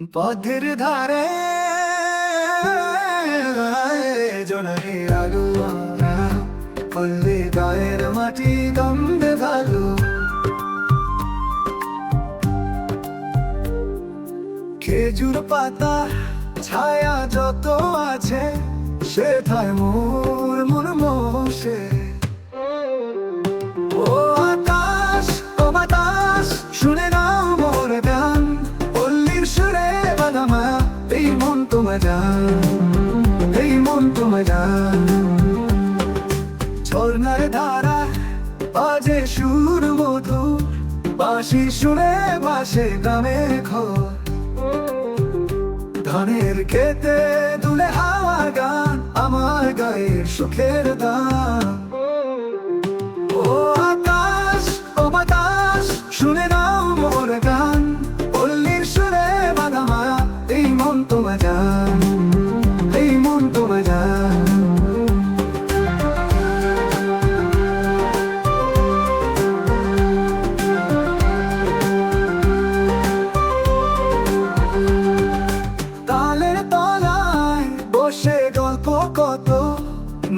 পথের ধারে জননী আলু পল্লী গায়ের মাটি গন্ধে ভালো। খেজুর পাতা, ছায়া যত আছে সেথায় মোর মন মোশে। ঝর্ণার ধারা, বাজে সুর মধু, বাঁশি শুনে বাসে গ্রামে ঘর ধানের খেতে দুলে হাওয়া গান, আমার গায়ের সুখের দান।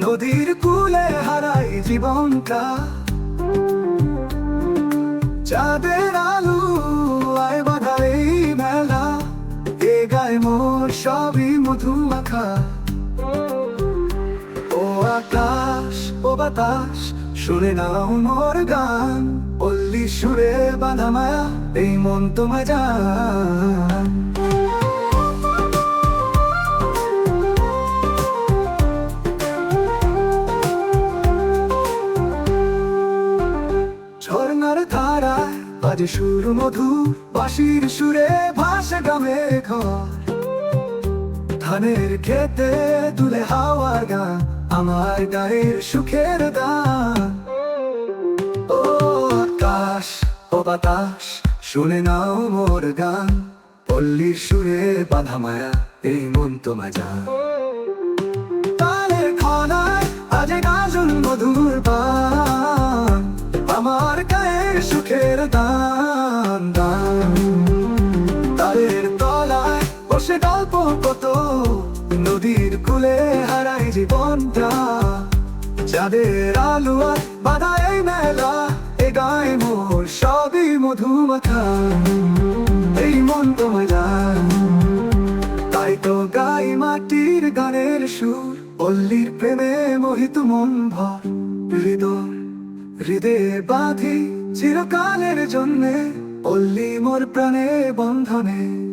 নদীর কুলে হারাই জীবনটা। চাঁদের আলু আয় বাধা এই মেলা। এ গায়ে মোর সবই মধু মাখা ও আকাশ, ও বাতাস শুনে নাও মোর গান। পল্লী সুরে বাধা মায়া, এই মন তোমায় জান। বাজে সুর মধু, বাঁশির সুরে ভাসে গ্রামে ঘর। ধানের খেতে তুলে হাওয়ার গান, আমার গায়ের সুখের দান। ও আকাশ, ও বাতাস, শুনে নাও মোর গান। পল্লীর সুরে বাধা মায়া, এই মন তোমায় জান। তালের খনায় আজ গাজন মধুর পান, আমার গায়ের সুখের দান। কূলে হারাই জীবনটা। যাদের আলু বাধা মেলা এ গায়ে মোর সবই মধুমাখা। এই মন তোমায় তাই তো গাই মাটির গানের সুর, পল্লীর প্রেমে মোহিত মন ভর। হৃদয় হৃদয়ে বাঁধি চিরকালের জন্যে, পল্লী মোর প্রাণে বন্ধনে।